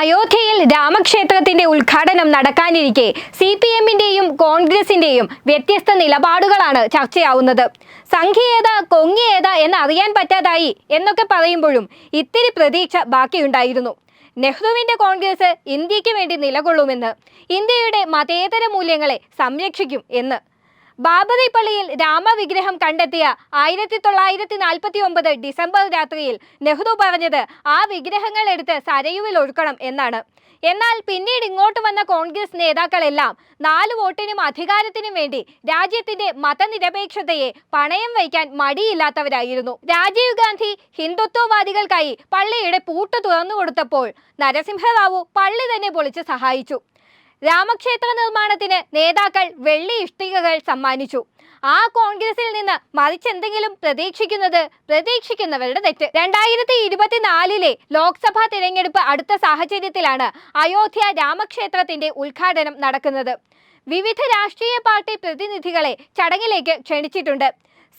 അയോധ്യയിൽ രാമക്ഷേത്രത്തിന്റെ ഉദ്ഘാടനം നടക്കാനിരിക്കെ C P എമ്മിന്റെയും കോൺഗ്രസിന്റെയും വ്യത്യസ്ത നിലപാടുകളാണ് ചർച്ചയാവുന്നത്. സംഖ്യ ഏതാ കൊങ്ങി ഏതാ എന്ന് അറിയാൻ പറ്റാതായി എന്നൊക്കെ പറയുമ്പോഴും ഇത്തിരി പ്രതീക്ഷ ബാക്കിയുണ്ടായിരുന്നു. നെഹ്റുവിന്റെ കോൺഗ്രസ് ഇന്ത്യയ്ക്ക് വേണ്ടി നിലകൊള്ളുമെന്ന് ഇന്ത്യയുടെ മതേതര മൂല്യങ്ങളെ സംരക്ഷിക്കും എന്ന്. ബാബറി പള്ളിയിൽ രാമവിഗ്രഹം കണ്ടെത്തിയ ആയിരത്തി തൊള്ളായിരത്തി നാൽപ്പത്തി ഒമ്പത് ഡിസംബർ രാത്രിയിൽ നെഹ്റു പറഞ്ഞത് ആ വിഗ്രഹങ്ങൾ എടുത്ത് സരയുവിൽ ഒഴുക്കണം എന്നാണ്. എന്നാൽ പിന്നീട് ഇങ്ങോട്ട് വന്ന കോൺഗ്രസ് നേതാക്കളെല്ലാം നാല് വോട്ടിനും അധികാരത്തിനും വേണ്ടി രാജ്യത്തിന്റെ മതനിരപേക്ഷതയെ പണയം വയ്ക്കാൻ മടിയില്ലാത്തവരായിരുന്നു. രാജീവ് ഗാന്ധി ഹിന്ദുത്വവാദികൾക്കായി പള്ളിയുടെ പൂട്ട് തുറന്നു കൊടുത്തപ്പോൾ നരസിംഹറാവു പള്ളി തന്നെ പൊളിച്ച് സഹായിച്ചു. രാമക്ഷേത്ര നിർമ്മാണത്തിന് നേതാക്കൾ വെള്ളി ഇഷ്ടികകൾ സമ്മാനിച്ചു. ആ കോൺഗ്രസിൽ നിന്ന് മറിച്ചെന്തെങ്കിലും പ്രതീക്ഷിക്കുന്നത് പ്രതീക്ഷിക്കുന്നവരുടെ തെറ്റ്. രണ്ടായിരത്തി ഇരുപത്തിനാലിലെ ലോക്സഭാ തിരഞ്ഞെടുപ്പ് അടുത്ത സാഹചര്യത്തിലാണ് അയോധ്യ രാമക്ഷേത്രത്തിന്റെ ഉദ്ഘാടനം നടക്കുന്നത്. വിവിധ രാഷ്ട്രീയ പാർട്ടി പ്രതിനിധികളെ ചടങ്ങിലേക്ക് ക്ഷണിച്ചിട്ടുണ്ട്.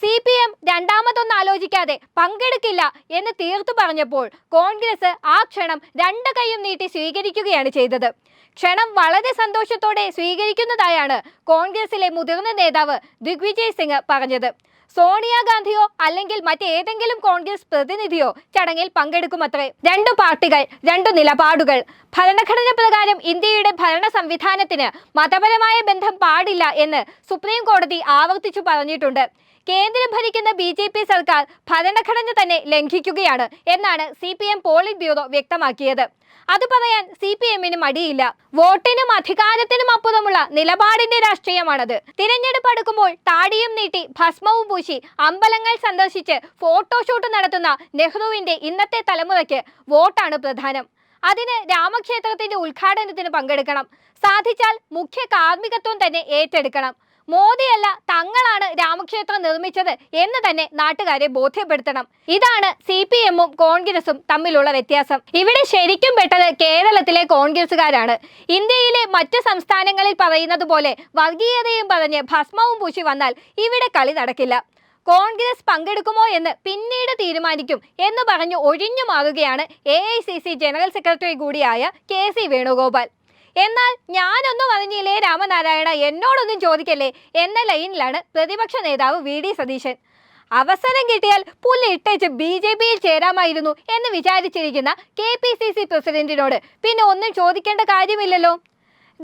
സി പി എം രണ്ടാമതൊന്നും ആലോചിക്കാതെ പങ്കെടുക്കില്ല എന്ന് തീർത്തു പറഞ്ഞപ്പോൾ കോൺഗ്രസ് ആ ക്ഷണം രണ്ട് കൈയും നീട്ടി സ്വീകരിക്കുകയാണ് ചെയ്തത്. ക്ഷണം വളരെ സന്തോഷത്തോടെ സ്വീകരിക്കുന്നതായാണ് കോൺഗ്രസിലെ മുതിർന്ന നേതാവ് ദിഗ്വിജയ് സിംഗ് പറഞ്ഞത്. സോണിയാഗാന്ധിയോ അല്ലെങ്കിൽ മറ്റേതെങ്കിലും കോൺഗ്രസ് പ്രതിനിധിയോ ചടങ്ങിൽ പങ്കെടുക്കുമത്രേ. രണ്ടു പാർട്ടികൾ രണ്ടു നിലപാടുകൾ. ഭരണഘടന പ്രകാരം ഇന്ത്യയുടെ ഭരണ സംവിധാനത്തിന് മതപരമായ ബന്ധം പാടില്ല എന്ന് സുപ്രീം കോടതി ആവർത്തിച്ചു പറഞ്ഞിട്ടുണ്ട്. കേന്ദ്രം ഭരിക്കുന്ന ബി ജെ പി സർക്കാർ ഭരണഘടന തന്നെ ലംഘിക്കുകയാണ് എന്നാണ് C P M polit bureau വ്യക്തമാക്കിയത്. അത് പറയാൻ സി പി എമ്മിന് മടിയില്ല. വോട്ടിനും അധികാരത്തിനും അപ്പുറമുള്ള നിലപാടിന്റെ രാഷ്ട്രീയമാണത്. തിരഞ്ഞെടുപ്പ് അടുക്കുമ്പോൾ താടിയും നീട്ടി ഭസ്മവും പൂശി അമ്പലങ്ങൾ സന്ദർശിച്ച് ഫോട്ടോഷൂട്ട് നടത്തുന്ന നെഹ്റുവിന്റെ ഇന്നത്തെ തലമുറയ്ക്ക് വോട്ടാണ് പ്രധാനം. അതിന് രാമക്ഷേത്രത്തിന്റെ ഉദ്ഘാടനത്തിന് പങ്കെടുക്കണം. സാധിച്ചാൽ മുഖ്യ കാർമ്മികത്വം തന്നെ ഏറ്റെടുക്കണം. മോദിയല്ല തങ്ങളാണ് രാമക്ഷേത്രം നിർമ്മിച്ചത് എന്ന് തന്നെ നാട്ടുകാരെ ബോധ്യപ്പെടുത്തണം. ഇതാണ് സി പി എമ്മും കോൺഗ്രസും തമ്മിലുള്ള വ്യത്യാസം. ഇവിടെ ശരിക്കും പെട്ടത് കേരളത്തിലെ കോൺഗ്രസുകാരാണ് ഇന്ത്യയിലെ മറ്റ് സംസ്ഥാനങ്ങളിൽ പറയുന്നത് പോലെ വർഗീയതയും പറഞ്ഞ് ഭസ്മവും പൂശി വന്നാൽ ഇവിടെ കളി നടക്കില്ല. കോൺഗ്രസ് പങ്കെടുക്കുമോ എന്ന് പിന്നീട് തീരുമാനിക്കും എന്ന് പറഞ്ഞു ഒഴിഞ്ഞു മാറുകയാണ് എ ജനറൽ സെക്രട്ടറി കൂടിയായ കെ സി വേണുഗോപാൽ. എന്നാൽ ഞാനൊന്നും അറിഞ്ഞില്ലേ രാമനാരായണ? എന്നോടൊന്നും ചോദിക്കല്ലേ? എന്ന ലൈനിലാണ് പ്രതിപക്ഷ നേതാവ് വി. ഡി. സതീശൻ. അവസരം കിട്ടിയാൽ പുല്ല് ഇട്ടേച്ച് ബി ജെ പിയിൽ ചേരാമായിരുന്നു എന്ന് വിചാരിച്ചിരിക്കുന്ന കെ പി സി സി പ്രസിഡന്റിനോട്. പിന്നെ ഒന്നും ചോദിക്കേണ്ട കാര്യമില്ലല്ലോ.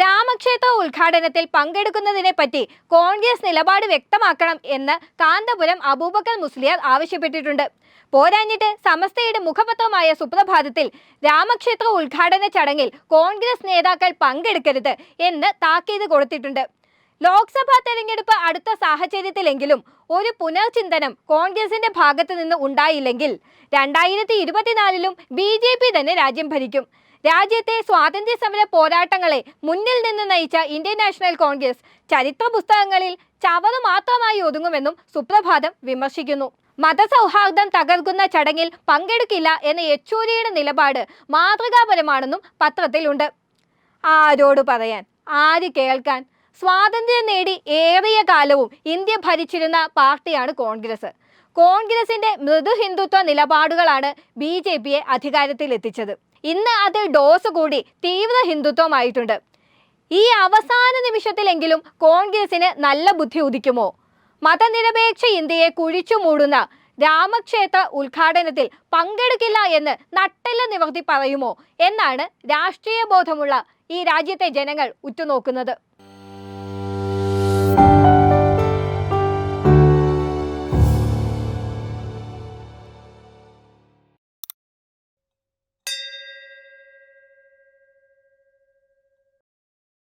രാമക്ഷേത്ര ഉദ്ഘാടനത്തിൽ പങ്കെടുക്കുന്നതിനെ പറ്റി കോൺഗ്രസ് നിലപാട് വ്യക്തമാക്കണം എന്ന് കാന്തപുരം അബൂബക്കർ മുസ്ലിയാർ ആവശ്യപ്പെട്ടിട്ടുണ്ട്. പോരാഞ്ഞിട്ട് സമസ്തയുടെ മുഖപത്രമായ സുപ്രഭാതത്തിൽ രാമക്ഷേത്ര ഉദ്ഘാടന ചടങ്ങിൽ കോൺഗ്രസ് നേതാക്കൾ പങ്കെടുക്കരുത് എന്ന് താക്കീത് കൊടുത്തിട്ടുണ്ട്. ലോക്സഭാ തെരഞ്ഞെടുപ്പ് അടുത്ത സാഹചര്യത്തിലെങ്കിലും ഒരു പുനർചിന്തനം കോൺഗ്രസിന്റെ ഭാഗത്ത് നിന്ന് ഉണ്ടായില്ലെങ്കിൽ രണ്ടായിരത്തി ഇരുപത്തിനാലിലും ബി ജെ പി തന്നെ രാജ്യം ഭരിക്കും. രാജ്യത്തെ സ്വാതന്ത്ര്യ സമര പോരാട്ടങ്ങളെ മുന്നിൽ നിന്ന് നയിച്ച ഇന്ത്യൻ നാഷണൽ കോൺഗ്രസ് ചരിത്ര പുസ്തകങ്ങളിൽ ചവറ് മാത്രമായി ഒതുങ്ങുമെന്നും സുപ്രഭാതം വിമർശിക്കുന്നു. മതസൗഹാർദ്ദം തകർക്കുന്ന ചടങ്ങിൽ പങ്കെടുക്കില്ല എന്ന യെച്ചൂരിയുടെ നിലപാട് മാതൃകാപരമാണെന്നും പത്രത്തിലുണ്ട്. ആരോട് പറയാൻ? ആര് കേൾക്കാൻ? സ്വാതന്ത്ര്യം നേടി ഏറിയ കാലവും ഇന്ത്യ ഭരിച്ചിരുന്ന പാർട്ടിയാണ് കോൺഗ്രസ്. കോൺഗ്രസിന്റെ മൃദു ഹിന്ദുത്വ നിലപാടുകളാണ് ബി ജെ പിയെ അധികാരത്തിലെത്തിച്ചത്. ഇന്ന് അത് ഡോസ് കൂടി തീവ്ര ഹിന്ദുത്വമായിട്ടുണ്ട്. ഈ അവസാന നിമിഷത്തിലെങ്കിലും കോൺഗ്രസിന് നല്ല ബുദ്ധി ഉദിക്കുമോ? മതനിരപേക്ഷ ഇന്ത്യയെ കുഴിച്ചു മൂടുന്ന രാമക്ഷേത്ര ഉദ്ഘാടനത്തിൽ പങ്കെടുക്കില്ല എന്ന് നട്ടെല്ല നിവർത്തി പറയുമോ? എന്നാണ് രാഷ്ട്രീയ ബോധമുള്ള ഈ രാജ്യത്തെ ജനങ്ങൾ ഉറ്റുനോക്കുന്നത്.